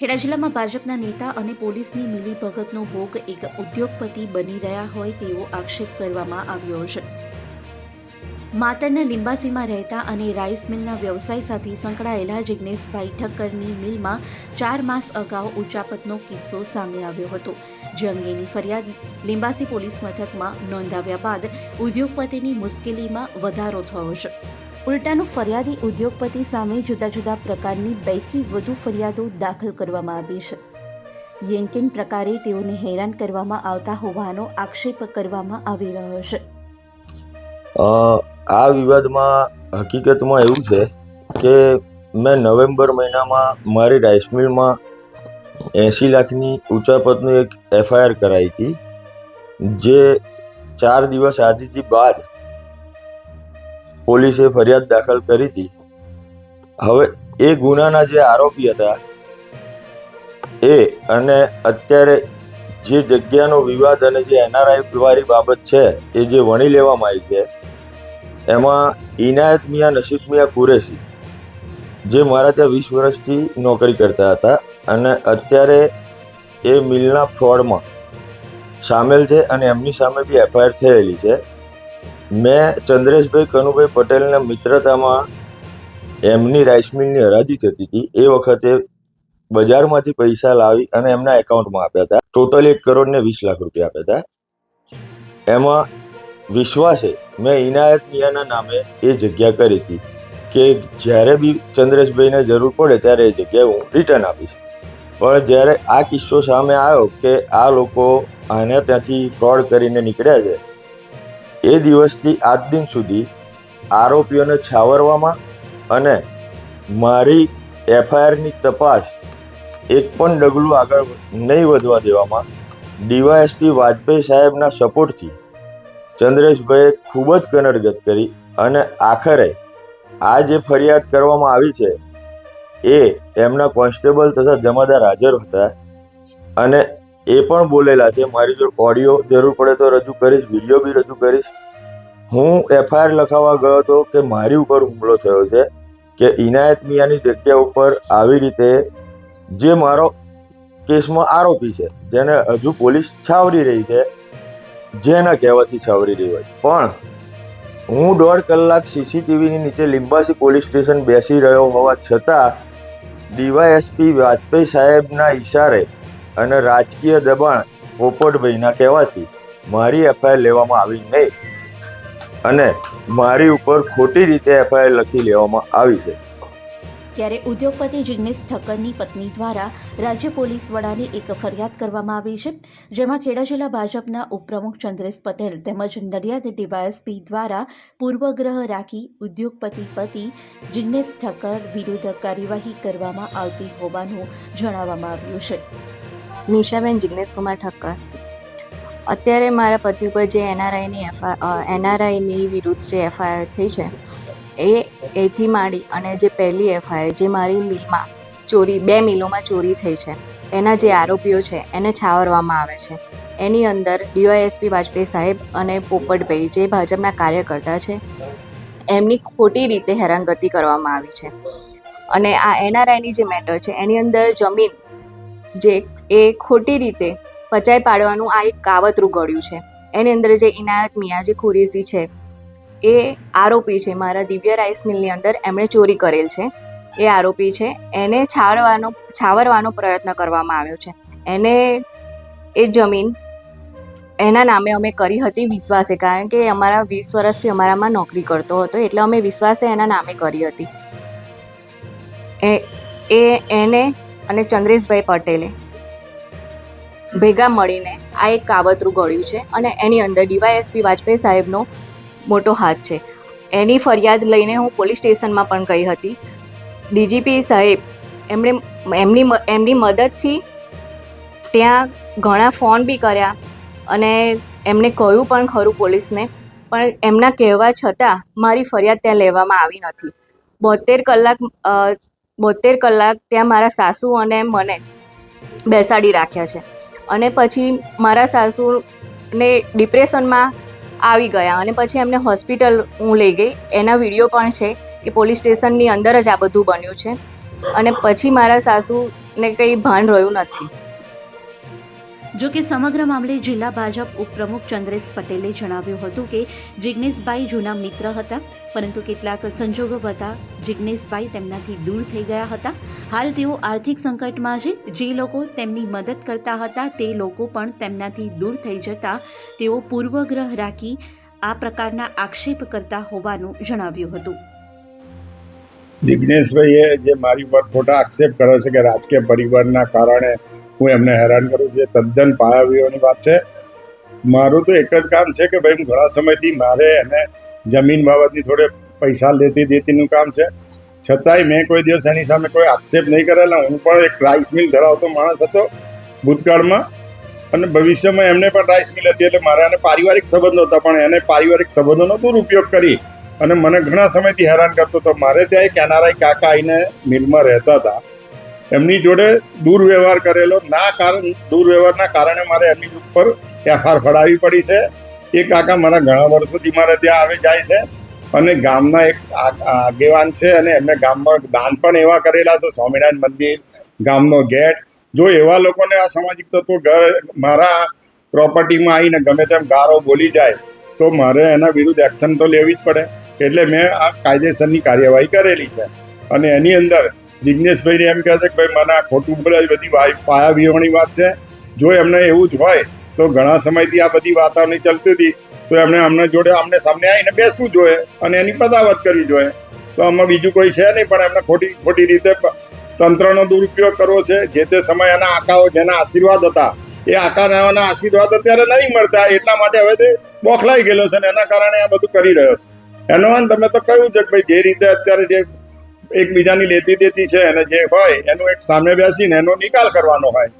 ખેડા જિલ્લામાં ભાજપના નેતા અને પોલીસની મિલીભગતનો ભોગ એક ઉદ્યોગપતિ બની રહ્યા હોય તેવો આક્ષેપ કરવામાં આવ્યો છે. માતરના લિંબાસીમાં રહેતા અને રાઈસ મિલના વ્યવસાય સાથે સંકળાયેલા જિજ્ઞેશભાઈ ઠક્કરની મિલમાં ચાર માસ અગાઉ ઉચાપતનો કિસ્સો સામે આવ્યો હતો, જે અંગેની ફરિયાદ લિંબાસી પોલીસ મથકમાં નોંધાવ્યા બાદ ઉદ્યોગપતિની મુશ્કેલીમાં વધારો થયો છે. ઉલટાનું ફરિયાદી ઉદ્યોગપતિ સામે જુદા જુદા પ્રકારની બેથી વધુ ફરિયાદો દાખલ કરવામાં આવી છે. યેનકેન પ્રકારે તેઓને હેરાન કરવામાં આવતા હોવાનો આક્ષેપ કરવામાં આવી રહ્યો છે. આ વિવાદમાં હકીકતમાં એવું છે કે મેં નવેમ્બર મહિનામાં મારી રાઈસ મિલમાં એંસી લાખની ઉચાપતનું એક એફઆઈઆર કરાવી હતી, જે ચાર દિવસ આજીજી બાદ પોલીસે ફરિયાદ દાખલ કરી હતી. હવે એ ગુનાના જે આરોપી હતા, એ અને અત્યારે જે જગ્યાનો વિવાદ અને જે એનઆરઆઈ વાળી બાબત છે, એ જે વણી લેવામાં આવી છે, એમાં ઇનાયત મિયા નસીબ મિયા કુરેશી, જે મારા ત્યાં વીસ વર્ષથી નોકરી કરતા હતા અને અત્યારે એ મિલના ફ્રોડમાં સામેલ છે અને એમની સામે બી એફઆઈઆર થયેલી છે. મેં ચંદ્રેશભાઈ કનુભાઈ પટેલના મિત્રતામાં એમની રાઈસ મિલની હરાજી થતી હતી. એ વખતે બજારમાંથી પૈસા લાવી અને એમના એકાઉન્ટમાં આપ્યા હતા. ટોટલ એક કરોડ ને વીસ લાખ રૂપિયા આપ્યા હતા. એમાં વિશ્વાસે મેં ઇનાયત મિયાના નામે એ જગ્યા કરી હતી કે જ્યારે બી ચંદ્રેશભાઈને જરૂર પડે ત્યારે એ જગ્યાએ હું રિટર્ન આપીશ. પણ જ્યારે આ કિસ્સો સામે આવ્યો કે આ લોકો આને ત્યાંથી ફ્રોડ કરીને નીકળ્યા છે એ દિવસથી આજ દિન સુધી આરોપીઓને છાવરવામાં અને મારી એફઆઈઆરની તપાસ એક પણ ડગલું આગળ નહીં વધવા દેવામાં ડીવાયએસપી વાજપેયી સાહેબના સપોર્ટથી ચંદ્રેશભાઈએ ખૂબ જ કનડગત કરી અને આખરે આ જે ફરિયાદ કરવામાં આવી છે એ એમના કોન્સ્ટેબલ તથા જમાદાર હાજર હતા અને એ પણ બોલેલા છે, મારી જો ઓડિયો જરૂર પડે તો રજૂ કરીશ વીડિયો બી રજૂ કરીશ. હું એફઆઈઆર લખાવવા ગયો હતો કે મારી ઉપર હુમલો થયો છે, કે ઇનાયત મિયાની જગ્યા ઉપર આવી રીતે જે મારો કેસમાં આરોપી છે, જેને હજુ પોલીસ છાવરી રહી છે, જેના કહેવાથી છાવરી રહી હોય. પણ હું દોઢ કલાક સીસીટીવીની નીચે લિંબાસી પોલીસ સ્ટેશન બેસી રહ્યો હોવા છતાં ડીવાયએસપી વાજપેયી સાહેબના ઈશારે અને રાજકીય દબાણ પોપટભાઈના કહેવાથી મારી એફઆઈઆર લેવામાં આવી નહીં. અને મારી ઉપર ખોટી રીતે એફઆઈઆર લખી લેવામાં આવી છે. ત્યારે ઉદ્યોગપતિ જિગ્નેશ ઠક્કરની પત્ની દ્વારા રાજ્ય પોલીસ વડાને એક ફરિયાદ કરવામાં આવી છે, જેમાં ખેડા જિલ્લા ભાજપના ઉપપ્રમુખ ચંદ્રેશ પટેલ તેમજ નડિયાદ ડીવાયએસપી દ્વારા પૂર્વગ્રહ રાખી ઉદ્યોગપતિ પતિ જિગ્નેશ ઠક્કર વિરુદ્ધ કાર્યવાહી કરવામાં આવતી હોવાનું જણાવવામાં આવ્યું છે. નિશાબેન જિગ્નેશકુમાર ઠક્કર. અત્યારે મારા પતિ ઉપર જે એનઆરઆઈની એફઆઈ એનઆરઆઈની વિરુદ્ધ જે એફઆઈઆર થઈ છે, એ, એથી માંડી અને જે પહેલી એફઆઈઆર, જે મારી મિલમાં ચોરી, બે મિલોમાં ચોરી થઈ છે, એના જે આરોપીઓ છે, એને છાવરવામાં આવે છે. એની અંદર ડીવાયએસપી વાજપેયી સાહેબ અને પોપટભાઈ, જે ભાજપના કાર્યકર્તા છે, એમની ખોટી રીતે હેરાનગતિ કરવામાં આવી છે. અને આ એનઆરઆઈની જે મેટર છે, એની અંદર જમીન જે એ ખોટી રીતે પચાઈ પાડવાનું આ એક કાવતરું ઘડ્યું છે. એની અંદર જે ઇનાયત મિયાજી ખુરેશી છે, એ આરોપી છે, મારા દિવ્ય રાઈસ મિલની અંદર એમણે ચોરી કરેલ છે. એ આરોપી છે, એને છાવરવાનો છાવરવાનો પ્રયત્ન કરવામાં આવ્યો છે. એને એ જમીન, એના નામે અમે કરી હતી વિશ્વાસે, કારણ કે અમારા વીસ વર્ષથી અમારામાં નોકરી કરતો હતો, એટલે અમે વિશ્વાસે એના નામે કરી હતી. એ, એને અને ચંદ્રેશભાઈ પટેલે ભેગા મળીને આ એક કાવતરું ઘડ્યું છે અને એની અંદર ડીવાયએસપી વાજપેયી સાહેબનો મોટો હાથ છે. એની ફરિયાદ લઈને હું પોલીસ સ્ટેશનમાં પણ ગઈ હતી. ડીજીપી સાહેબ એમણે એમની એમની મદદથી ત્યાં ઘણા ફોન બી કર્યા અને એમને કહ્યું પણ ખરું પોલીસને, પણ એમના કહેવા છતાં મારી ફરિયાદ ત્યાં લેવામાં આવી નથી. બોતેર કલાક બોતેર કલાક ત્યાં મારા સાસુ અને મને બેસાડી રાખ્યા છે. અને પછી મારા સાસુને ડિપ્રેશનમાં આવી ગયા અને પછી એમને હોસ્પિટલ હું લઈ ગઈ. એના વીડિયો પણ છે કે પોલીસ સ્ટેશનની અંદર જ આ બધું બન્યું છે. અને પછી મારા સાસુને કંઈ ભાન રહ્યું નથી. જો કે સમગ્ર મામલે જિલ્લા ભાજપ ઉપપ્રમુખ ચંદ્રેશ પટેલે જણાવ્યું હતું કે જિજ્ઞેશભાઈ જૂના મિત્ર હતા, પરંતુ કેટલાક સંજોગો બતા જિજ્ઞેશભાઈ તેમનાથી દૂર થઈ ગયા હતા. હાલ તેઓ આર્થિક સંકટમાં છે. જે લોકો તેમની મદદ કરતા હતા, તે લોકો પણ તેમનાથી દૂર થઈ જતા તેઓ પૂર્વગ્રહ રાખી આ પ્રકારના આક્ષેપ કરતા હોવાનું જણાવ્યું હતું. જિજ્ઞેશભાઈએ જે મારી ઉપર ખોટા આક્ષેપ કર્યો છે કે રાજકીય પરિવારના કારણે હું એમને હેરાન કરું છું, એ તદ્દન પાયાવીઓની વાત છે. મારું તો એક જ કામ છે કે ભાઈ, હું ઘણા સમયથી મારે એને જમીન બાબતની થોડે પૈસા લેતી દેતીનું કામ છે. છતાંય મેં કોઈ દિવસ એની સામે કોઈ આક્ષેપ નહીં કરેલા. હું પણ એક રાઈસ મિલ ધરાવતો માણસ હતો ભૂતકાળમાં. અને ભવિષ્યમાં એમને પણ રાઈસ મિલ હતી એટલે મારા એને પારિવારિક સંબંધો હતા, પણ એને પારિવારિક સંબંધોનો દુરુપયોગ કરી અને મને ઘણા સમયથી હેરાન કરતો હતો. મારે ત્યાં એક એનઆરઆઈ કાકા આવીને મિલમાં રહેતા હતા. એમની જોડે દુર્વ્યવહાર કરેલો. ના કારણ, દુર્વ્યવહારના કારણે મારે એમની ઉપર એફઆર ફડાવી પડી છે. એ કાકા મારા ઘણા વર્ષોથી મારે ત્યાં આવે જાય છે. અને ગામના એક આગેવાન છે અને એમને ગામમાં દાન પણ એવા કરેલા છે. સ્વામિનારાયણ મંદિર, ગામનો ગેટ. જો એવા લોકોને આ સામાજિક તત્વો ઘર મારા પ્રોપર્ટીમાં આવીને ગમે તેમ ગારો બોલી જાય, તો મારે એના વિરુદ્ધ એક્શન તો લેવી જ પડે. એટલે મેં આ કાયદેસરની કાર્યવાહી કરેલી છે. અને એની અંદર જિજ્ઞેશભાઈને એમ કહે છે કે ભાઈ, મને આ ખોટું બોલે બધી પાયા વિહોણી વાત છે. જો એમને એવું જ હોય, તો ઘણા સમયથી આ બધી વાતો નહીં ચાલતી હતી. તો એમણે અમને જોડે અમને સામને આવીને બેસવું જોઈએ અને એની પદાવત કરવી જોઈએ. તો આમાં બીજું કોઈ છે નહીં, પણ એમને ખોટી ખોટી રીતે તંત્રનો દુરુપયોગ કરવો છે. જે તે સમય એના આકાઓ, જેના આશીર્વાદ હતા, એ આકાના આશીર્વાદ અત્યારે નહીં મળતા. એટલા માટે હવે તે બોખલાઈ ગયેલો છે અને એના કારણે આ બધું કરી રહ્યો છે. એનો અંત તમે તો કહ્યું છે કે ભાઈ, જે રીતે અત્યારે જે એકબીજાની લેતી દેતી છે અને જે હોય, એનું એક સામે બેસીને એનો નિકાલ કરવાનો હોય.